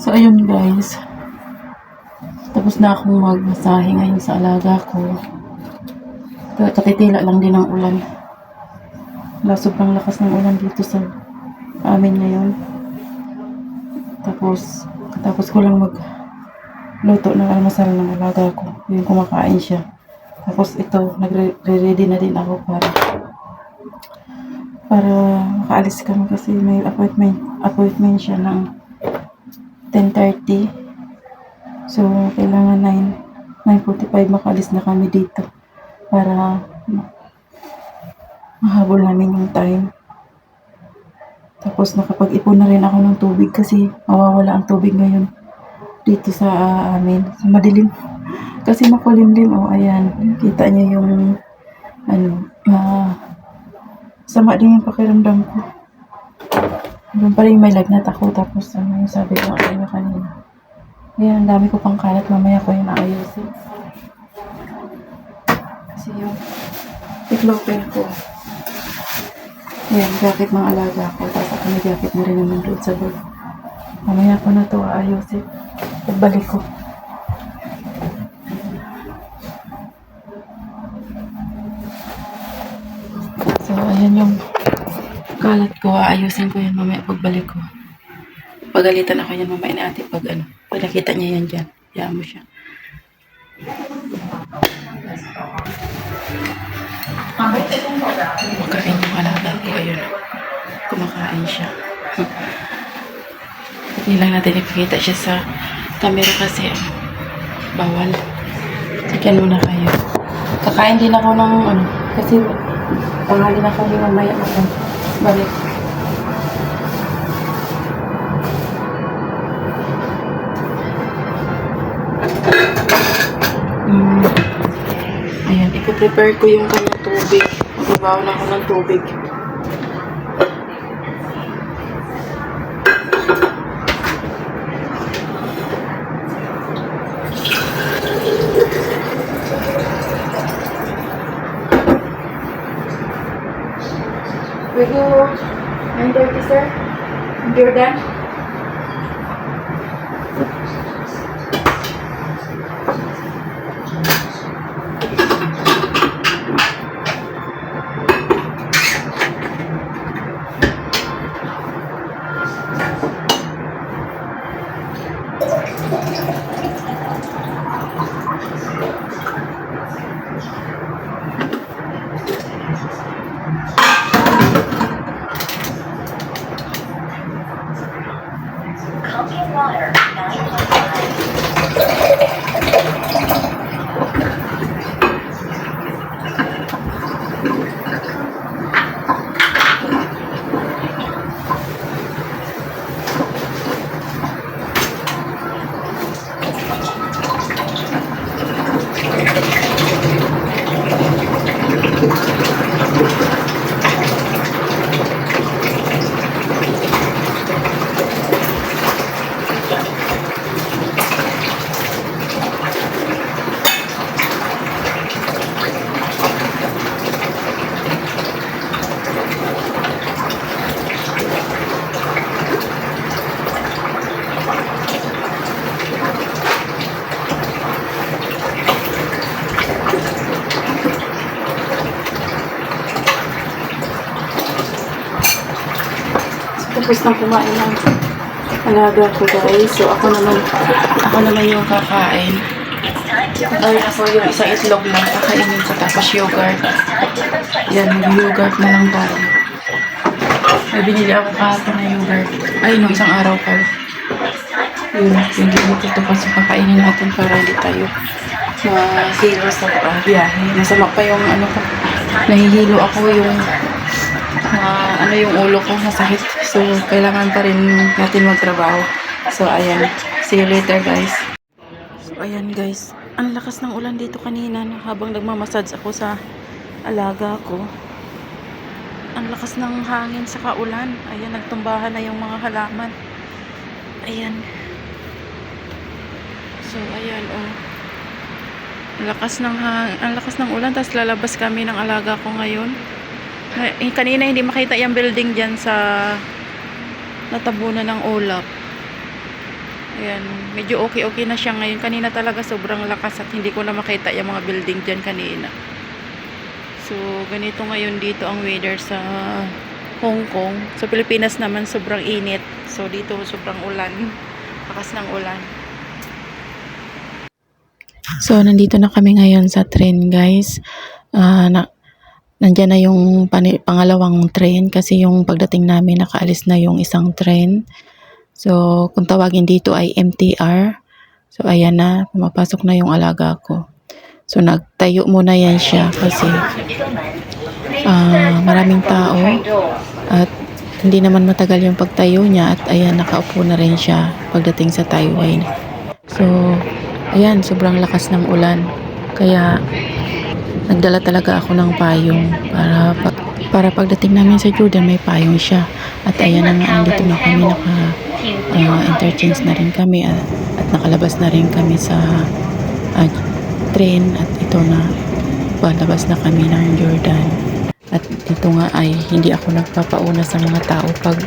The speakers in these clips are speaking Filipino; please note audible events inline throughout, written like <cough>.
So, ayun guys. Tapos na akong magmasahe ngayon sa alaga ko. Kaya Katitila lang din ang ulan. Wala, sobrang lakas ng ulan dito sa amin ngayon. Tapos, tapos ko lang mag luto ng almasal ng alaga ko. Yung kumakain siya. Tapos ito, nagre-ready na din ako para para makaalis kami kasi may appointment appointment siya ng 10.30 so kailangan 9 9.45 makaalis na kami dito para ma- mahabol namin yung time. Tapos nakapag-ipon na rin ako ng tubig kasi mawawala ang tubig ngayon dito sa ah, amin sa madilim. <laughs> Kasi makulimlim oh ayan. Kita niyo yung ano ah sama din yung pakiramdam ko. Doon pa rin may lagnat ako tapos ano yung sabi ko ano kanina. Ayan, ang dami ko pang kalat. Mamaya ko yung naayusin. Kasi yung tiklopen ko. Ayan, jacket ng alaga ko. Tapos ako may jacket na rin naman doon sa bag. Mamaya ko na to aayusin. Pagbalik ko. Kalat ko. Aayusin ko yan mamaya pagbalik ko. Pagalitan ako yan mamaya ni ate pag ano. Pag nakita niya yan dyan. Hayaan mo siya. Kumakain yung alaga ko. Ayun. Kumakain siya. <laughs> Hindi lang natin ipakita siya sa camera kasi bawal. Chicken muna kayo. Kakain din ako ng ano, kasi pangalin ako ni mamaya ako. Balik. Mm. Ayan, ipo-prepare ko yung kanyang tubig. Magbabaw na ako ng tubig. Siguro, 9.30 sir. And you're done? Tapos na kumain ng alaga ko guys. So ako naman, ako naman yung kakain. Ay, ako yung isang itlog lang kakainin ko tapos yogurt. Yan, mag-yogurt na lang tayo. May binili ako kahapon na yogurt. Ay, no, isang araw pa. Yun, hindi mo ito kasi kakainin natin para hindi tayo mahilo sa uh, biyahe. Nasama pa yung ano ko. Nahihilo ako yung na ano yung ulo ko masakit. So, kailangan pa rin natin magtrabaho. So, ayan. See you later, guys. So, ayan, guys. Ang lakas ng ulan dito kanina habang nagmamassage ako sa alaga ko. Ang lakas ng hangin sa kaulan. Ayan, nagtumbahan na yung mga halaman. Ayan. So, ayan, oh. Ang lakas ng hang, ang lakas ng ulan tapos lalabas kami ng alaga ko ngayon. Eh, kanina hindi makita yung building dyan sa natabunan ng ulap. Ayan, medyo okay-okay na siya ngayon. Kanina talaga sobrang lakas at hindi ko na makita yung mga building dyan kanina. So, ganito ngayon dito ang weather sa Hong Kong. Sa Pilipinas naman sobrang init. So, dito sobrang ulan. Lakas ng ulan. So, nandito na kami ngayon sa train, guys. Ah, na, nandyan na yung pangalawang train kasi yung pagdating namin nakaalis na yung isang train. So, kung tawagin dito ay MTR. So, ayan na, pumapasok na yung alaga ko. So, nagtayo muna yan siya kasi ah, maraming tao at hindi naman matagal yung pagtayo niya at ayan, nakaupo na rin siya pagdating sa Taiwan. So, ayan, sobrang lakas ng ulan. Kaya, nagdala talaga ako ng payong para para pagdating namin sa Jordan may payong siya. At ayan na nga, andito na kami, naka uh, interchange na rin kami at, at nakalabas na rin kami sa ah, train at ito na palabas na kami ng Jordan. At ito nga ay hindi ako nagpapauna sa mga tao pag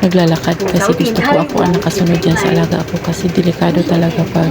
naglalakad kasi gusto ko ako ang nakasunod dyan sa alaga ako kasi delikado talaga pag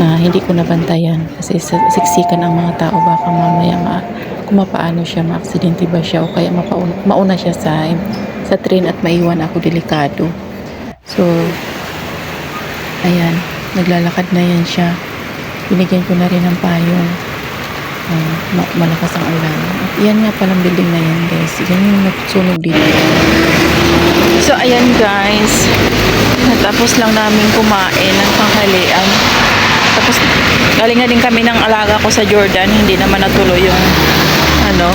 na hindi ko nabantayan kasi siksikan ang mga tao baka mamaya ma, kung mapaano siya maaksidente ba siya o kaya mapauna, mauna siya sa sa train at maiwan ako delikado. So ayan naglalakad na yan siya. Binigyan ko na rin ng payong. Ah, ma- malakas ang ulan. At yan nga palang building na yan guys. Yan yung nagsunog dito. So ayan guys. Natapos lang namin kumain ng tanghalian tapos galing na din kami ng alaga ko sa Jordan. Hindi naman natuloy yung ano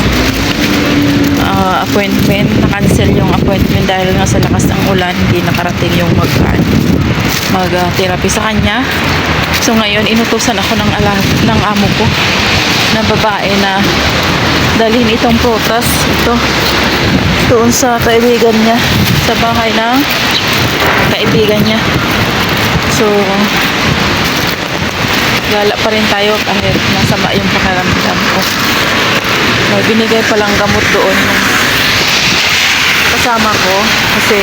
ah, appointment. Na-cancel yung appointment dahil nga sa lakas ng ulan hindi nakarating yung mag mag ah, therapy sa kanya. So ngayon inutusan ako ng ala ng amo ko na babae na dalhin itong prutas. Ito doon sa kaibigan niya sa bahay ng kaibigan niya. So gala pa rin tayo kahit masama yung pakiramdam ko. May binigay palang gamot doon yung kasama ko kasi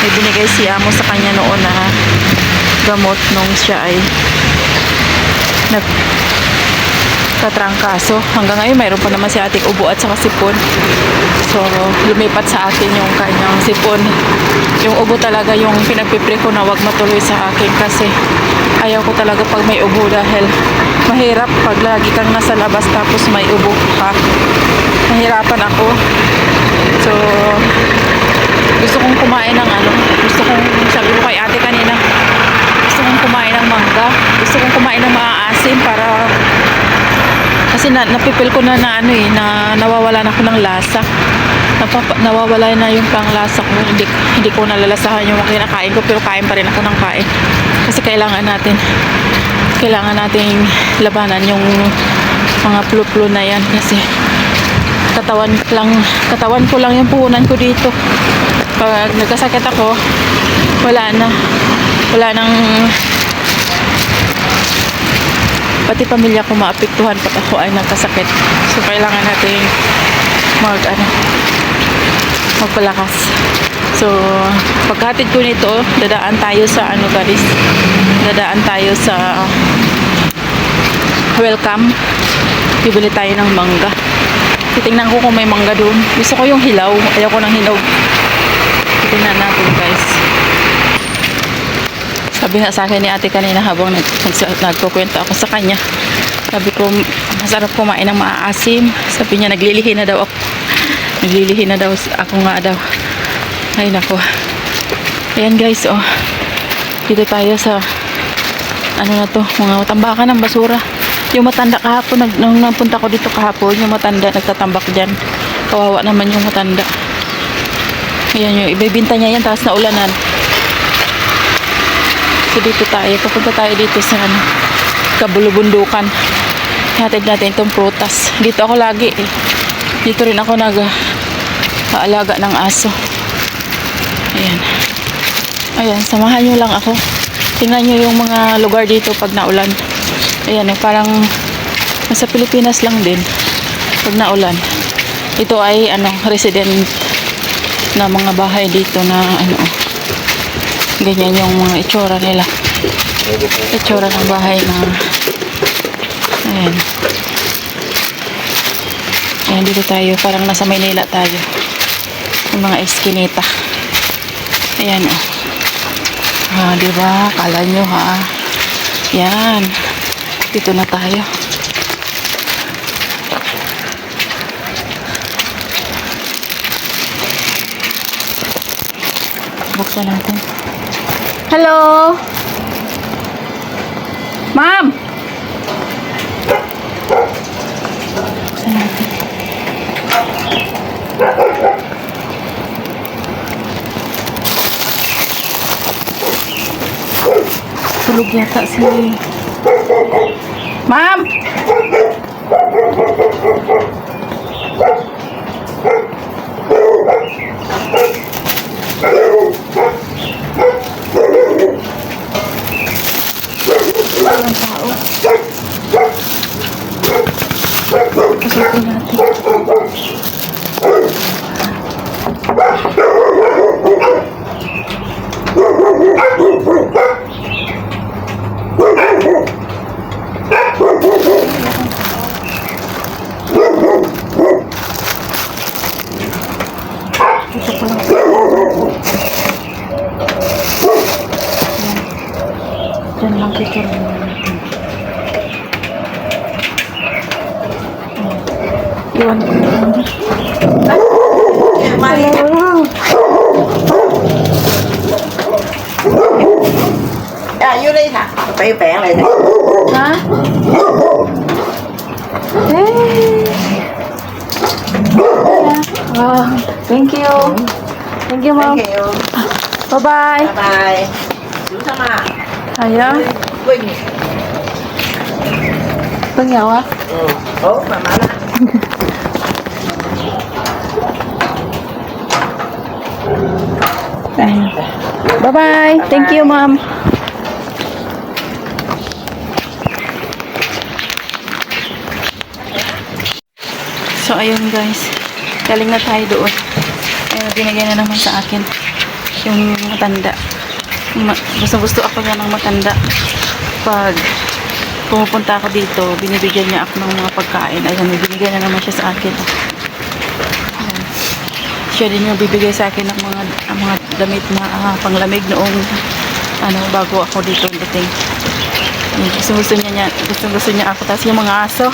may binigay si amo sa kanya noon na gamot nung siya ay nag katrangkaso. Hanggang ngayon, mayroon pa naman si ating ubo at saka sipon. So, lumipat sa akin yung kanyang sipon. Yung ubo talaga yung pinagpipre ko na wag matuloy sa akin kasi ayaw ko talaga pag may ubo dahil mahirap pag lagi kang nasa labas tapos may ubo ka. Mahirapan ako. So, gusto kong kumain ng ano, gusto kong, sabi ko kay ate kanina, gusto kong kumain ng mangga, gusto kong kumain ng maaasim para kasi na, napipil ko na na ano eh, na nawawala na ako ng lasa. Napapa, nawawala na yung panglasa ko. Hindi, hindi ko nalalasahan yung kinakain ko pero kain pa rin ako ng kain. Kasi kailangan natin kailangan nating labanan yung mga flu-flu na yan kasi katawan lang katawan ko lang yung puhunan ko dito pag nagkasakit ako wala na wala nang pati pamilya ko maapektuhan pag ako ay nagkasakit. So kailangan natin mag ano magpalakas. So pagkatid ko nito dadaan tayo sa ano guys dadaan tayo sa welcome. Bibili tayo ng mangga. Titingnan ko kung may mangga doon. Gusto ko yung hilaw. Ayaw ko ng hinog titingnan natin guys sabi nga sa akin ni ate kanina habang nag, nags- nagkukwento ako sa kanya. Sabi ko, masarap kumain ng maaasim. Sabi niya, naglilihi na daw ako. <laughs> Naglilihi na daw ako nga daw. Ay nako. Ayan guys, oh. Dito tayo sa ano na to, mga tambakan ng basura. Yung matanda kahapon, nag, nung napunta ko dito kahapon, yung matanda nagtatambak dyan. Kawawa naman yung matanda. Ayan yung ibibinta niya yan, tapos na ulanan. So dito tayo, papunta tayo dito sa ano, kabulubundukan. Hatid natin itong prutas. Dito ako lagi eh. Dito rin ako nag aalaga ng aso. Ayan. Ayan, samahan nyo lang ako. Tingnan nyo yung mga lugar dito pag naulan. Ayan eh, parang nasa Pilipinas lang din pag naulan. Ito ay ano, resident na mga bahay dito na ano, Ganyan yung mga itsura nila. Itsura ng bahay na ayan. Ayan, dito tayo. Parang nasa Maynila tayo. Yung mga eskinita. Ayan, oh. Ah, di ba? Kala nyo, ha? Yan. Dito na tayo. Buksan natin. Hello? Ma'am! Tulog yata si... Ma'am! Dito ko lang. Diyan lang. Ayan. Iwan ko na lang. À, vô đi nè, bẹ bẹ lại nè. Ha? Hey! Wow, thank you. Thank you, ma'am. Thank you. Bye-bye. Bye bye. Chú thăm à? Ayan. Á. Ừ. Ủa, mà mà nó Bye-bye. Thank you, ma'am. So, ayun guys. Galing na tayo doon. Ayun, binigyan na naman sa akin yung matanda. Ma- Gusto-gusto ako yan ng matanda. Pag pumupunta ako dito, binibigyan niya ako ng mga pagkain. Ayun, binigyan na naman siya sa akin. Ayan. Siya din yung bibigay sa akin ng mga, ang mga damit na ah, panglamig noong ano, bago ako dito dating. Gusto gusto niya, niya gusto gusto niya ako. Tapos yung mga aso.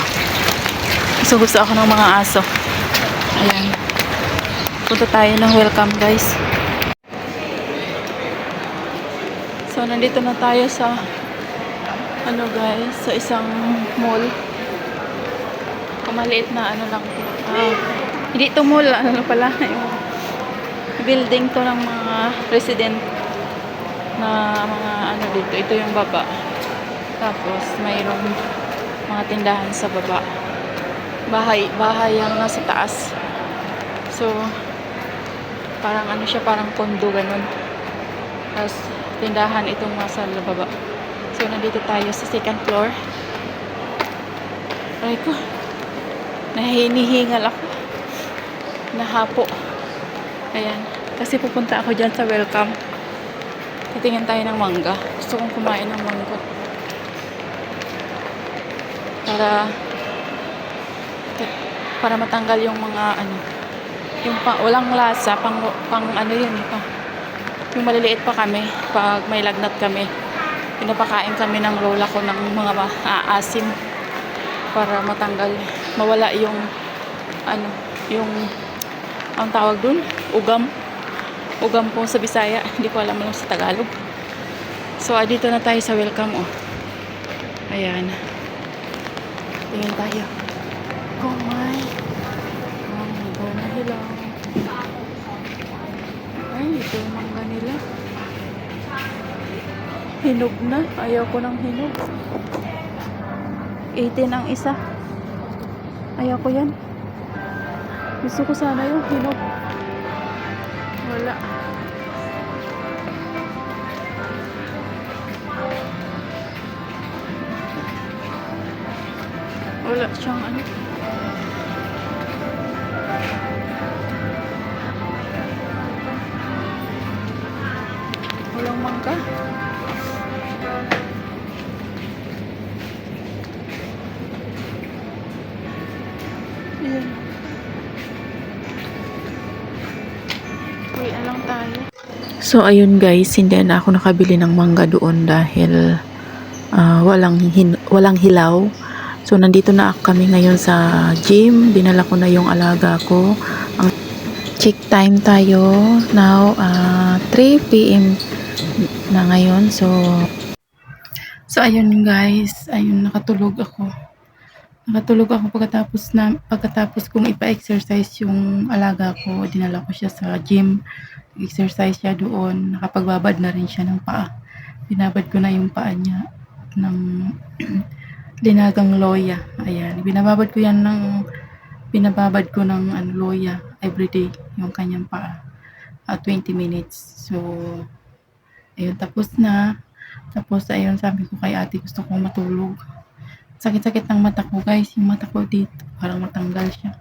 Gusto gusto ako ng mga aso. Ayan. Punta tayo ng welcome guys. So, nandito na tayo sa ano guys, sa isang mall. Kamaliit na ano lang. Ah, hindi to mall, ano pala, <laughs> yung building to ng mga resident na mga ano dito. Ito yung baba. Tapos, mayroong mga tindahan sa baba. Bahay, bahay ang nasa taas. So, parang ano siya, parang kondo ganun. Tapos, tindahan itong nasa baba. So, nandito tayo sa second floor. Ay ko, nahinihingal ako. Nahapo. Ayan. Kasi pupunta ako dyan sa welcome. Titingin tayo ng mangga. Gusto kong kumain ng mangga. Para para matanggal yung mga ano yung pa, walang lasa pang, pang ano yun pang, yung maliliit pa kami pag may lagnat kami. Pinapakain kami ng lola ko ng mga maasim para matanggal. Mawala yung ano yung ang tawag dun? Ugam. Ugam po sa Bisaya. <laughs> Hindi ko alam alam sa Tagalog. So ah, dito na tayo sa welcome oh. Ayan. Tingin tayo. Oh ito yung mangga nila Hinog na. Ayaw ko ng hinog. 18 ang isa. Ayaw ko yan. Gusto ko sana yung hinog. Wala. Wala siyang ano. So, ayun guys, hindi na ako nakabili ng mangga doon dahil ah, walang, hin- walang hilaw. So, nandito na kami ngayon sa gym. Dinala ko na yung alaga ko. Ang check time tayo. Now, ah, 3 p.m. na ngayon. So, so ayun guys. Ayun, nakatulog ako. Nakatulog ako pagkatapos na pagkatapos kong ipa-exercise yung alaga ko. Dinala ko siya sa gym. Exercise siya doon. Nakapagbabad na rin siya ng paa. Binabad ko na yung paa niya ng <clears throat> linagang loya. Ayan. Binababad ko yan ng binababad ko ng ano, loya everyday yung kanyang paa. At 20 minutes. So, ayun, tapos na. Tapos, ayun, sabi ko kay ate, gusto kong matulog. Sakit-sakit ng mata ko, guys. Yung mata ko dito, parang matanggal siya.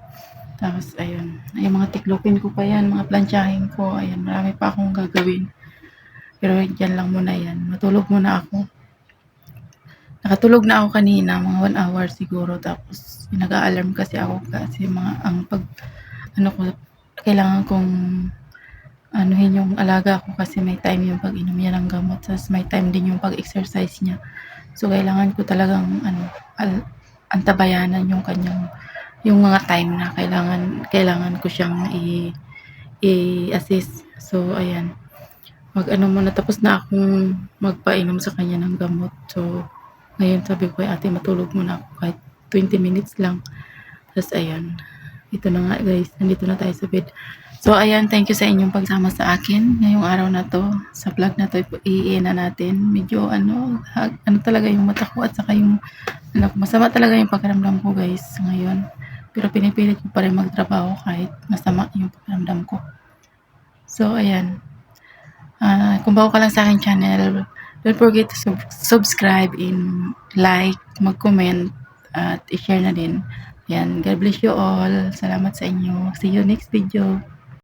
Tapos, ayun. Ayun, mga tiklopin ko pa yan, mga plansyahin ko. Ayun, marami pa akong gagawin. Pero, dyan lang muna yan. Matulog muna ako. Nakatulog na ako kanina, mga 1 hour siguro. Tapos, nag-alarm kasi ako kasi mga, ang pag, ano ko, kailangan kong anuhin yung alaga ko kasi may time yung pag-inom niya ng gamot. Tapos may time din yung pag-exercise niya. So, kailangan ko talagang, ano, al, antabayanan yung kanyang, yung mga time na kailangan, kailangan ko siyang i, i-assist. So, ayan. Mag ano muna, tapos na akong magpainom sa kanya ng gamot. So, ngayon sabi ko, ate, matulog muna ako kahit 20 minutes lang. Tapos, ayan. Ito na nga, guys. Nandito na tayo sa bed. So, ayan. Thank you sa inyong pagsama sa akin ngayong araw na to. Sa vlog na to, i na natin. Medyo, ano, ha- ano talaga yung mata ko at saka yung, ano, masama talaga yung pakiramdam ko, guys, ngayon. Pero pinipilit ko pa rin magtrabaho kahit masama yung pakiramdam ko. So, ayan. Ah, kung bago ka lang sa akin channel, don't forget to sub- subscribe and like, mag-comment, at i-share na din. Yan. God bless you all. Salamat sa inyo. See you next video.